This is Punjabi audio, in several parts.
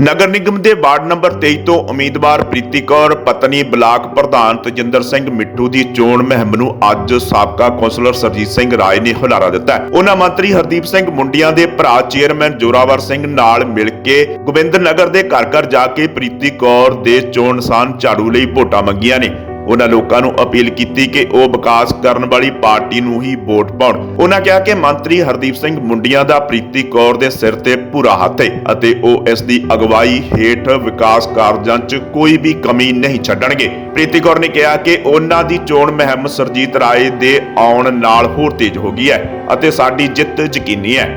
ਨਗਰ ਨਿਗਮ ਦੇ ਵਾਰਡ ਨੰਬਰ 23 ਤੋਂ ਉਮੀਦਵਾਰ ਪ੍ਰੀਤੀ ਕੌਰ, ਪਤਨੀ ਬਲਾਕ ਪ੍ਰਧਾਨ ਤਜਿੰਦਰ ਸਿੰਘ ਮਿੱਠੂ ਦੀ ਚੋਣ ਮੁਹਿੰਮ ਨੂੰ ਅੱਜ ਸਾਬਕਾ ਕੌਂਸਲਰ ਸਰਜੀਤ ਸਿੰਘ ਰਾਏ ਨੇ ਹੁਲਾਰਾ ਦਿੱਤਾ ਉਹਨਾਂ ਮੰਤਰੀ ਹਰਦੀਪ ਸਿੰਘ ਮੁੰਡੀਆਂ ਦੇ ਭਰਾ ਚੇਅਰਮੈਨ ਜੋਰਾਵਰ ਸਿੰਘ ਨਾਲ ਮਿਲ ਕੇ ਗੋਬਿੰਦ ਨਗਰ ਦੇ ਘਰ ਘਰ ਜਾ ਕੇ ਪ੍ਰੀਤੀ ਕੌਰ ਦੇ ਚੋਣ ਨਿਸ਼ਾਨ ਝਾੜੂ ਲਈ ਵੋਟਾਂ ਮੰਗੀਆਂ ਨੇ। ਉਹਨਾਂ ਲੋਕਾਂ ਨੂੰ ਅਪੀਲ ਕੀਤੀ ਕਿ ਉਹ ਵਿਕਾਸ ਕਰਨ ਵਾਲੀ ਪਾਰਟੀ ਨੂੰ ਹੀ ਵੋਟ ਪਾਉਣ। ਉਹਨਾਂ ਕਿਹਾ ਕਿ ਮੰਤਰੀ ਹਰਦੀਪ ਸਿੰਘ ਮੁੰਡੀਆਂ ਦਾ ਪ੍ਰੀਤੀ ਕੌਰ ਦੇ ਸਿਰ ਤੇ ਪੂਰਾ ਹੱਥ ਹੈ ਅਤੇ ਉਹ ਇਸ ਦੀ ਅਗਵਾਈ ਹੇਠ ਵਿਕਾਸ ਕਾਰਜਾਂ 'ਚ ਕੋਈ ਵੀ ਕਮੀ ਨਹੀਂ ਛੱਡਣਗੇ। ਪ੍ਰੀਤੀ ਕੌਰ ਨੇ ਕਿਹਾ ਕਿ ਉਹਨਾਂ ਦੀ ਚੋਣ ਮੁਹਿੰਮ ਸਰਜੀਤ ਰਾਏ ਦੇ ਆਉਣ ਨਾਲ ਹੋਰ ਤੇਜ਼ ਹੋ ਗਈ ਹੈ ਅਤੇ ਸਾਡੀ ਜਿੱਤ ਯਕੀਨੀ ਹੈ।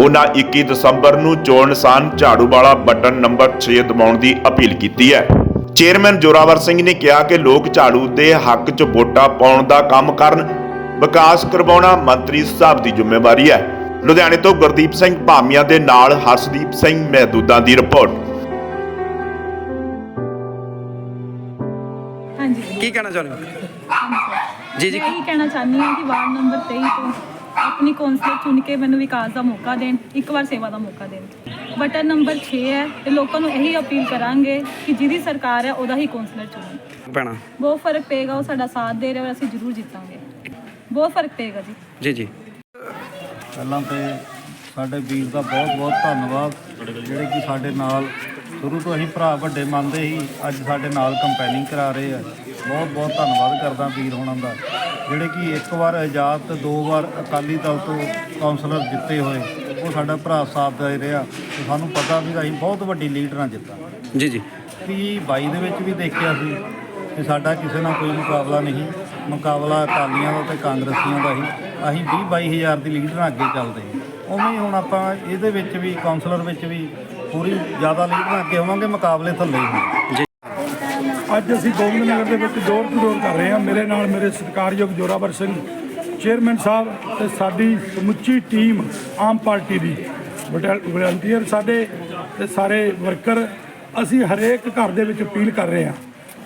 ਉਹਨਾਂ 21 ਦਸੰਬਰ ਨੂੰ ਚੋਣ ਨਿਸ਼ਾਨ ਝਾੜੂ ਵਾਲਾ ਬਟਨ ਨੰਬਰ 6 ਦਬਾਉਣ ਦੀ ਅਪੀਲ ਕੀਤੀ ਹੈ। ਚੇਅਰਮੈਨ ਜੋਰਾਵਰ ਸਿੰਘ ਨੇ ਕਿਹਾ ਕਿ ਲੋਕ ਝਾੜੂ ਦੇ ਹੱਕ 'ਚ ਵੋਟਾਂ ਪਾਉਣ ਦਾ ਕੰਮ ਕਰਨ ਵਿਕਾਸ ਕਰਵਾਉਣਾ ਮੰਤਰੀ ਸਾਹਿਬ ਦੀ ਜ਼ਿੰਮੇਵਾਰੀ ਹੈ। ਲੁਧਿਆਣੇ ਤੋਂ ਗੁਰਦੀਪ ਸਿੰਘ ਭਾਮੀਆਂ ਦੇ ਨਾਲ ਹਰਸ਼ਦੀਪ ਸਿੰਘ ਮਹਿਦੂਦਾਂ ਦੀ ਰਿਪੋਰਟ। ਹਾਂਜੀ। ਕੀ ਕਹਿਣਾ ਚਾਹੁੰਦੇ ਹੋ? ਜੀ ਜੀ। ਮੈਂ ਇਹੀ ਕਹਿਣਾ ਚਾਹੁੰਦੀ ਹਾਂ ਕਿ ਵਾਰਡ ਨੰਬਰ 23 ਤੋਂ ਆਪਣੀ ਕੌਂਸਲਰ ਚੁਣ ਕੇ ਮੈਨੂੰ ਵਿਕਾਸ ਦਾ ਮੌਕਾ ਦੇਣ ਇੱਕ ਵਾਰ ਸੇਵਾ ਦਾ ਮੌਕਾ ਦੇਣ। ਬਟਨ ਨੰਬਰ 6 ਹੈ ਤੇ ਲੋਕਾਂ ਨੂੰ ਇਹੀ ਅਪੀਲ ਕਰਾਂਗੇ ਕਿ ਜਿਹਦੀ ਸਰਕਾਰ ਹੈ ਉਹਦਾ ਹੀ ਕੌਂਸਲਰ ਚੁਣੋ। ਪੈਣਾ ਬਹੁਤ ਫ਼ਰਕ ਪਏਗਾ ਉਹ ਸਾਡਾ ਸਾਥ ਦੇ ਰਿਹਾ ਔਰ ਅਸੀਂ ਜ਼ਰੂਰ ਜਿੱਤਾਂਗੇ। ਬਹੁਤ ਫ਼ਰਕ ਪਏਗਾ ਜੀ। ਜੀ ਜੀ। ਪਹਿਲਾਂ ਤੇ ਸਾਡੇ ਵੀਰ ਦਾ ਬਹੁਤ ਬਹੁਤ ਧੰਨਵਾਦ। ਜਿਹੜੇ ਕਿ ਸਾਡੇ ਨਾਲ ਸ਼ੁਰੂ ਤੋਂ ਅਸੀਂ ਭਰਾ ਵੱਡੇ ਮੰਨਦੇ ਸੀ ਅੱਜ ਸਾਡੇ ਨਾਲ ਕੰਪੇਨਿੰਗ ਕਰਾ ਰਹੇ ਆ। ਬਹੁਤ ਬਹੁਤ ਧੰਨਵਾਦ ਕਰਦਾ ਵੀਰ ਹੋਣਾ ਦਾ। ਜਿਹੜੇ ਕਿ ਇੱਕ ਵਾਰ ਆਜ਼ਾਦ ਤੇ ਦੋ ਵਾਰ ਅਕਾਲੀ ਦਲ ਤੋਂ ਕਾਉਂਸਲਰ ਜਿੱਤੇ ਹੋਏ ਉਹ ਸਾਡਾ ਭਰਾ ਸਾਹਿਬ ਦਾ ਹੀ ਰਿਹਾ। ਤੇ ਸਾਨੂੰ ਪਤਾ ਵੀ ਅਸੀਂ ਬਹੁਤ ਵੱਡੀ ਲੀਡ ਨਾਲ ਜਿੱਤਾ। ਜੀ ਜੀ। ਕਿ 22 ਦੇ ਵਿੱਚ ਵੀ ਦੇਖਿਆ ਸੀ ਕਿ ਸਾਡਾ ਕਿਸੇ ਨਾਲ ਕੋਈ ਮੁਕਾਬਲਾ ਨਹੀਂ। ਮੁਕਾਬਲਾ ਅਕਾਲੀਆਂ ਦਾ ਤੇ ਕਾਂਗਰਸੀਆਂ ਦਾ ਹੀ। ਅਸੀਂ 20 22000 ਦੀ ਲੀਡ ਨਾਲ ਅੱਗੇ ਚੱਲਦੇ ਹਾਂ। ਉਵੇਂ ਹੀ ਹੁਣ ਆਪਾਂ ਇਹਦੇ ਵਿੱਚ ਵੀ ਕਾਉਂਸਲਰ ਵਿੱਚ ਵੀ ਪੂਰੀ ਜ਼ਿਆਦਾ ਲੀਡ ਨਾਲ ਅੱਗੇ ਹੋਵਾਂਗੇ ਮੁਕਾਬਲੇ ਥੱਲੇ ਹੀ ਅੱਜ ਅਸੀਂ ਗੋਬਿੰਦ ਨਗਰ ਦੇ ਵਿੱਚ ਡੋਰ ਟੂ ਡੋਰ ਕਰ ਰਹੇ ਹਾਂ। ਮੇਰੇ ਨਾਲ ਮੇਰੇ ਸਤਿਕਾਰਯੋਗ ਜੋਰਾਵਰ ਸਿੰਘ, ਚੇਅਰਮੈਨ ਸਾਹਿਬ ਤੇ ਸਾਡੀ ਸਮੁੱਚੀ ਟੀਮ ਆਮ ਪਾਰਟੀ ਦੀ ਵਲੰਟੀਅਰ ਸਾਡੇ ਤੇ ਸਾਰੇ ਵਰਕਰ, ਅਸੀਂ ਹਰੇਕ ਘਰ ਦੇ ਵਿੱਚ ਅਪੀਲ ਕਰ ਰਹੇ ਹਾਂ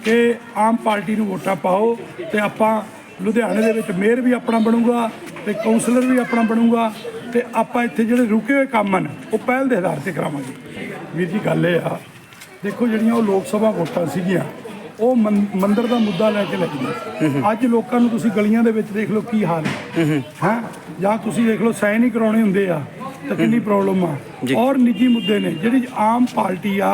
ਕਿ ਆਮ ਪਾਰਟੀ ਨੂੰ ਵੋਟਾਂ ਪਾਓ ਤੇ ਆਪਾਂ ਲੁਧਿਆਣੇ ਦੇ ਵਿੱਚ ਮੇਅਰ ਵੀ ਆਪਣਾ ਬਣੂਗਾ ਤੇ ਕਾਉਂਸਲਰ ਵੀ ਆਪਣਾ ਬਣੂਗਾ ਤੇ ਆਪਾਂ ਇੱਥੇ ਜਿਹੜੇ ਰੁਕੇ ਹੋਏ ਕੰਮ ਹਨ, ਉਹ ਪਹਿਲ ਦੇ ਆਧਾਰ ਤੇ ਕਰਾਵਾਂਗੇ। ਵੀਰ ਜੀ, ਗੱਲ ਇਹ ਆ, ਦੇਖੋ ਜਿਹੜੀਆਂ ਉਹ ਲੋਕ ਸਭਾ ਵੋਟਾਂ ਸੀਗੀਆਂ ਉਹ ਮੰਦਿਰ ਦਾ ਮੁੱਦਾ ਲੈ ਕੇ ਲੱਗੀਆਂ ਅੱਜ ਲੋਕਾਂ ਨੂੰ ਤੁਸੀਂ ਗਲੀਆਂ ਦੇ ਵਿੱਚ ਦੇਖ ਲਓ ਕੀ ਹਾਲ ਹੈ। ਹੈ? ਜਾਂ ਤੁਸੀਂ ਦੇਖ ਲਓ ਸਾਈਨ ਹੀ ਕਰਾਉਣੇ ਹੁੰਦੇ ਆ ਤਾਂ ਕਿੰਨੀ ਪ੍ਰੋਬਲਮ ਆ। ਔਰ ਨਿੱਜੀ ਮੁੱਦੇ ਨੇ ਜਿਹੜੀ ਆਮ ਪਾਰਟੀ ਆ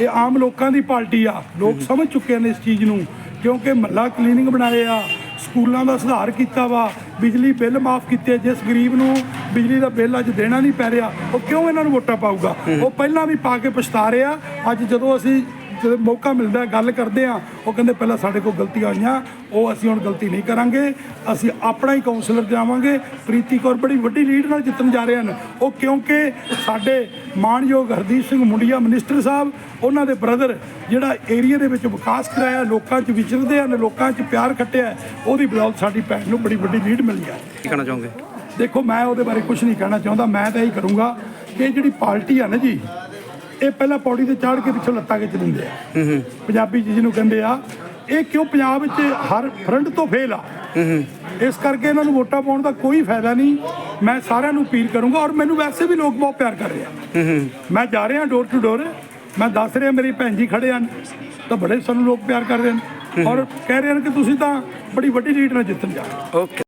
ਇਹ ਆਮ ਲੋਕਾਂ ਦੀ ਪਾਰਟੀ ਆ। ਲੋਕ ਸਮਝ ਚੁੱਕੇ ਨੇ ਇਸ ਚੀਜ਼ ਨੂੰ ਕਿਉਂਕਿ ਮਹੱਲਾ ਕਲੀਨਿੰਗ ਬਣਾਏ ਆ ਸਕੂਲਾਂ ਦਾ ਸੁਧਾਰ ਕੀਤਾ ਵਾ ਬਿਜਲੀ ਬਿੱਲ ਮਾਫ ਕੀਤੇ ਜਿਸ ਗਰੀਬ ਨੂੰ ਬਿਜਲੀ ਦਾ ਬਿੱਲ ਅੱਜ ਦੇਣਾ ਨਹੀਂ ਪੈ ਰਿਹਾ ਉਹ ਕਿਉਂ ਇਹਨਾਂ ਨੂੰ ਵੋਟਾਂ ਪਾਊਗਾ? ਉਹ ਪਹਿਲਾਂ ਵੀ ਪਾ ਕੇ ਪਛਤਾ ਰਿਹਾ ਅੱਜ ਜਦੋਂ ਅਸੀਂ ਜਦੋਂ ਮੌਕਾ ਮਿਲਦਾ ਗੱਲ ਕਰਦੇ ਆ ਉਹ ਕਹਿੰਦੇ ਪਹਿਲਾਂ ਸਾਡੇ ਕੋਲ ਗਲਤੀਆਂ ਹੋਈਆਂ ਉਹ ਅਸੀਂ ਹੁਣ ਗਲਤੀ ਨਹੀਂ ਕਰਾਂਗੇ ਅਸੀਂ ਆਪਣਾ ਹੀ ਕਾਉਂਸਲਰ ਜਾਵਾਂਗੇ। ਪ੍ਰੀਤੀ ਕੌਰ ਬੜੀ ਵੱਡੀ ਲੀਡ ਨਾਲ ਜਿੱਤਣ ਜਾ ਰਹੇ ਹਨ। ਉਹ ਕਿਉਂਕਿ ਸਾਡੇ ਮਾਨਯੋਗ ਹਰਦੀਪ ਸਿੰਘ ਮੁੰਡੀਆ ਮਿਨਿਸਟਰ ਸਾਹਿਬ ਉਹਨਾਂ ਦੇ ਬ੍ਰਦਰ ਜਿਹੜਾ ਏਰੀਆ ਦੇ ਵਿੱਚ ਵਿਕਾਸ ਕਰਾਇਆ ਲੋਕਾਂ 'ਚ ਵਿਚਰਦੇ ਹਨ ਲੋਕਾਂ 'ਚ ਪਿਆਰ ਖੱਟਿਆ ਉਹਦੀ ਬਦੌਲਤ ਸਾਡੀ ਭੈਣ ਨੂੰ ਬੜੀ ਵੱਡੀ ਲੀਡ ਮਿਲੀ ਹੈ। ਕੀ ਕਹਿਣਾ ਚਾਹੋਗੇ? ਦੇਖੋ ਮੈਂ ਉਹਦੇ ਬਾਰੇ ਕੁਝ ਨਹੀਂ ਕਹਿਣਾ ਚਾਹੁੰਦਾ ਮੈਂ ਤਾਂ ਇਹੀ ਕਰੂੰਗਾ ਕਿ ਜਿਹੜੀ ਪਾਰਟੀ ਆ ਨਾ ਜੀ ਇਹ ਪਹਿਲਾਂ ਪੌੜੀ ਤੇ ਚਾੜ ਕੇ ਪਿੱਛੋਂ ਲੱਤਾਂ ਖਿੱਚ ਦਿੰਦੇ ਆ। ਪੰਜਾਬੀ ਜਿਹਨੂੰ ਕਹਿੰਦੇ ਆ ਇਹ ਕਿਉਂ ਪੰਜਾਬ ਵਿੱਚ ਹਰ ਫਰੰਟ ਤੋਂ ਫੇਲ ਆ? ਇਸ ਕਰਕੇ ਇਹਨਾਂ ਨੂੰ ਵੋਟਾਂ ਪਾਉਣ ਦਾ ਕੋਈ ਫਾਇਦਾ ਨਹੀਂ। ਮੈਂ ਸਾਰਿਆਂ ਨੂੰ ਅਪੀਲ ਕਰੂੰਗਾ ਔਰ ਮੈਨੂੰ ਵੈਸੇ ਵੀ ਲੋਕ ਬਹੁਤ ਪਿਆਰ ਕਰ ਰਹੇ ਆ। ਮੈਂ ਜਾ ਰਿਹਾ ਡੋਰ ਟੂ ਡੋਰ ਮੈਂ ਦੱਸ ਰਿਹਾ ਮੇਰੀ ਭੈਣ ਜੀ ਖੜੇ ਹਨ ਤਾਂ ਬੜੇ ਸਾਨੂੰ ਲੋਕ ਪਿਆਰ ਕਰ ਰਹੇ ਹਨ। ਔਰ ਕਹਿ ਰਹੇ ਹਨ ਕਿ ਤੁਸੀਂ ਤਾਂ ਬੜੀ ਵੱਡੀ ਲੀਡ ਨਾਲ ਜਿੱਤਣ ਜਾ ਰਹੇ ਓਕੇ